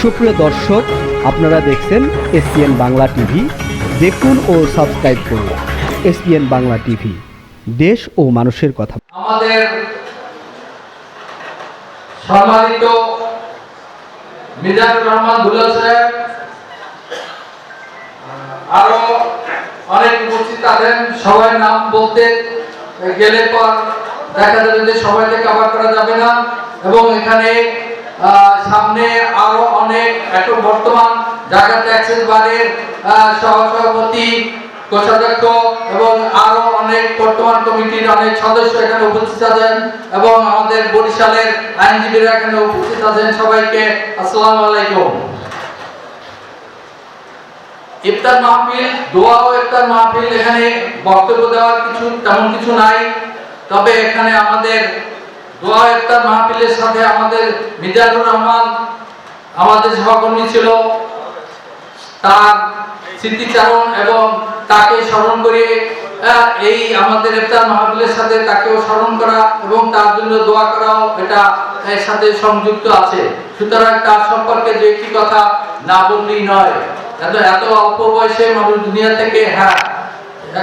সুপ্রিয় দর্শক, আপনারা দেখছেন এসপিএন বাংলা টিভি। দেখুন ও সাবস্ক্রাইব করুন এসপিএন বাংলা টিভি। দেশ ও মানুষের কথা। আমাদের সম্মানিত মিজানুর রহমান দুলাল সাহেব আরও অনেক উপস্থিত আছেন। সবাই নাম বলতে গেলে পর দেখা যাবে যে সবাইকে কভার করা যাবে না। এবং এখানে সামনে আরও অনেক, এখন বর্তমান ঢাকা ট্যাক্সেস বারের সহসভাপতি, কোষাধ্যক্ষ এবং আরও অনেক বর্তমান কমিটির অনেক সদস্য এখানে উপস্থিত আছেন এবং আমাদের বরিশালের আইনজীবীরা এখানে উপস্থিত আছেন সবাইকে। আসসালামু আলাইকুম। ইফতার মাহফিল দোয়া ও ইফতার মাহফিল, এখানে বক্তব্য দেওয়ার কিছু তেমন কিছু নাই। তবে এখানে আমাদের দোয়া ইফতার মাহফিলের সাথে আমাদের মিজানুর রহমান, আমাদের সহকর্মী ছিল। তার স্মৃতিচারণ এবং তাকে স্মরণ করে এই আমাদের ইফতার মাহফিলের সাথে তাকেও স্মরণ করা এবং তার জন্য দোয়া করাও এটা এর সাথে সংযুক্ত আছে। সুতরাং তার সম্পর্কে যে একটি কথা না বললেই নয়। এত এত অল্প বয়সে মানুষ দুনিয়া থেকে হ্যাঁ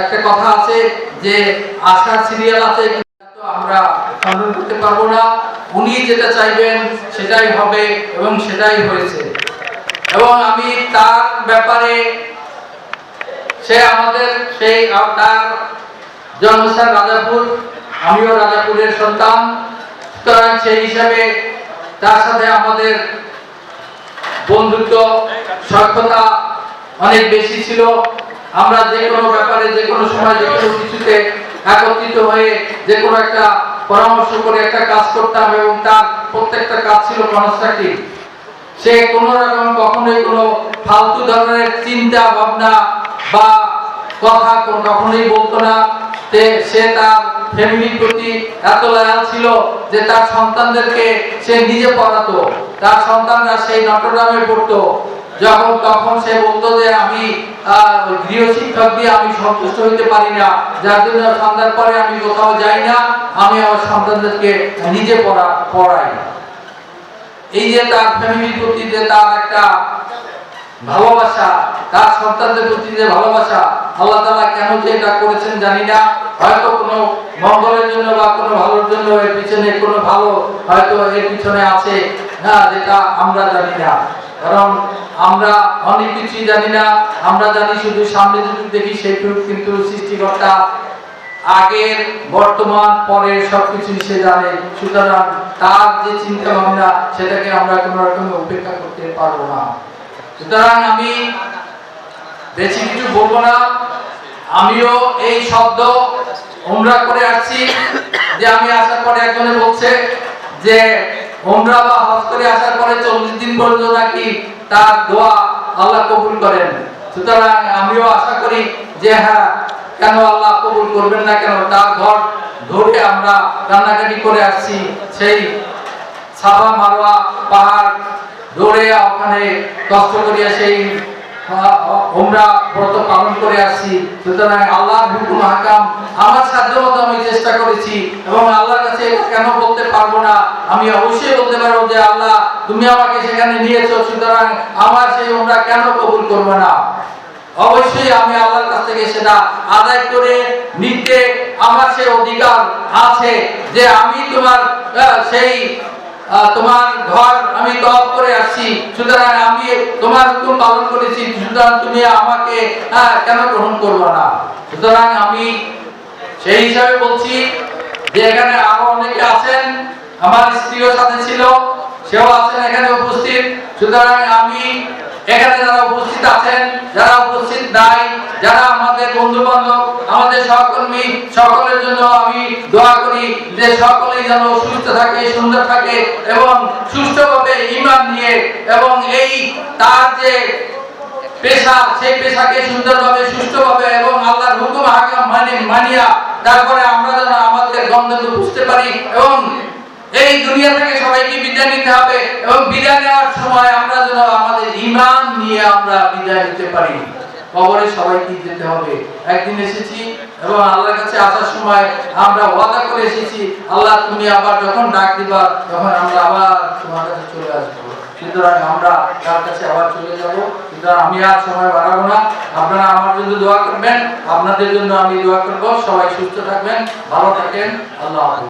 একটা কথা আছে যে আশার সিরিয়াল আছে আমরা সম্মান করতে পারব না। উনি যেটা চাইবেন সেটাই হবে এবং সেটাই হয়েছে। এবং আমি তার ব্যাপারে সে আমাদের সেই তার জন্মস্থান রাজাপুর, আমিও রাজাপুরের সন্তান। সুতরাং সেই হিসাবে তার সাথে আমাদের বন্ধুত্ব সক্ষতা অনেক বেশি ছিল। আমরা যে কোনো ব্যাপারে, যে কোনো সময়, যে কোনো কিছুতে একত্রিত হয়ে যে কোনো একটা পরামর্শ করে একটা কাজ করতাম এবং তার প্রত্যেকটা কাজ ছিল কনস্ট্রাকটিভ সে কোনো রকম কখনোই কোনো ফালতু ধরনের চিন্তা, ভাবনা বা কথা কখনোই বলতো না। সে তার ফ্যামিলির প্রতি এত লয়াল ছিল যে তার সন্তানদেরকে সে নিজে পড়াতো। তার সন্তানরা সেই নটরডামে পড়তো। যখন তখন সে বলতো যে আমি গৃহ শিক্ষক দিয়ে আমি সন্তুষ্ট হইতে পারি না। যার জন্য সন্ধ্যার পরে আমি কোথাও যাই না, আমি আমার সন্তানদেরকে নিজে পড়া, পড়াই এই যে তার ফ্যামিলির প্রতি যে তার একটা ভালোবাসা, তার সন্তানদের প্রতি যে ভালোবাসা, আল্লাহ তাআলা কেন যে এটা করেছেন জানি না। হয়তো কোনো মঙ্গলের জন্য বা কোনো ভালোর জন্য এর পিছনে কোনো ভালো হয়তো এর পিছনে আছে। না, যেটা আমরা জানি না। কারণ আমরা অনেক কিছুই জানি না। আমরা জানি শুধু সামনে যদি দেখি, সেইটুকু কিন্তু সৃষ্টিকর্তা আগের, বর্তমান, পরের সবকিছু সে জানে। সুতরাং তার যে চিন্তা ভাবনা সেটাকে আমরা কোনো রকমে উপেক্ষা করতে পারব না। সুতরাং আমি বেশি কিছু বলব না। আমিও এই শব্দ উমরা করে আসছি যে আমি আসার পরে একজনে বলছে যে উমরা বা করে আসার পরে চল্লিশ দিন পর্যন্ত নাকি তার দোয়া আল্লাহ কবুল করেন। সুতরাং আমিও আশা করি যে হ্যাঁ কেন আল্লাহ কবুল করবেন না কেন? তার ঘর ধরে আমরা রান্নাকাটি করে আসছি, সেই সাফা মারোয়া পাহাড় ধরে ওখানে কষ্ট করিয়া সেই আমরা ব্রত পালন করে আসছি। সুতরাং আল্লাহর হুকুম, হাকাম, আমার সাধ্য মতো আমি চেষ্টা করেছি এবং আল্লাহর কাছে কেন বলতে পারব না? আমি অবশ্যই বলতে পারব যে, আল্লাহ, তুমি আমাকে সেখানে নিয়েছো, সুতরাং আমার সেই আমরা কেন কবুল করব না? অবশ্যই আমি আল্লাহর কাছ থেকে সেটা আদায় করে নিতে আমার সে অধিকার আছে যে আমি তোমার সেই তোমার ঘর আমি তপ করে আসছি। সুতরাং আমি তোমার হুকুম পালন করেছি। সুতরাং তুমি আমাকে কেন গ্রহণ করবে না? সুতরাং আমি সেই হিসাবে বলছি যে এখানে আরও অনেকে আছেন। আমার স্ত্রীও সাথে ছিল, সেও আছেন এখানে উপস্থিত। সুতরাং আমি এখানে যারা উপস্থিত আছেন, যারা নাই। যারা আমাদের বন্ধু বান্ধব আমাদের সহকর্মী, সকলের জন্য আমি দোয়া করি যে সকলেই যেন সুস্থ থাকে, সুন্দর থাকে এবং সুস্থভাবে ইমান নিয়ে এবং এই তার যে পেশা, সেই পেশাকে সুন্দরভাবে সুষ্ঠুভাবে এবং আল্লাহর হুকুম, হাকাম মানে মানিয়া তারপরে আমরা যেন আমাদের গন্তব্য বুঝতে পারি এবং এই দুনিয়া থেকে সবাইকে বিদায় নিতে হবে এবং বিদায় নেওয়ার সময় আমরা যেন আমাদের ইমান নিয়ে আমরা বিদায় নিতে পারি। কবরে সবাইকে যেতে হবে। একদিন এসেছি এবং আল্লাহর কাছে আসার সময় আমরা ওয়াদা করে এসেছি, আল্লাহ, তুমি আবার যখন ডাক দিবা, তখন আমরা আবার তোমার কাছে চলে আসব। সুতরাং আমরা তার কাছে আবার চলে যাব। সুতরাং আমি আর সময় বাড়াবো না। আপনারা আমার জন্য দোয়া করবেন। আপনাদের জন্য আমি দোয়া করব। সবাই সুস্থ থাকবেন, ভালো থাকেন। আল্লাহ হাফেজ।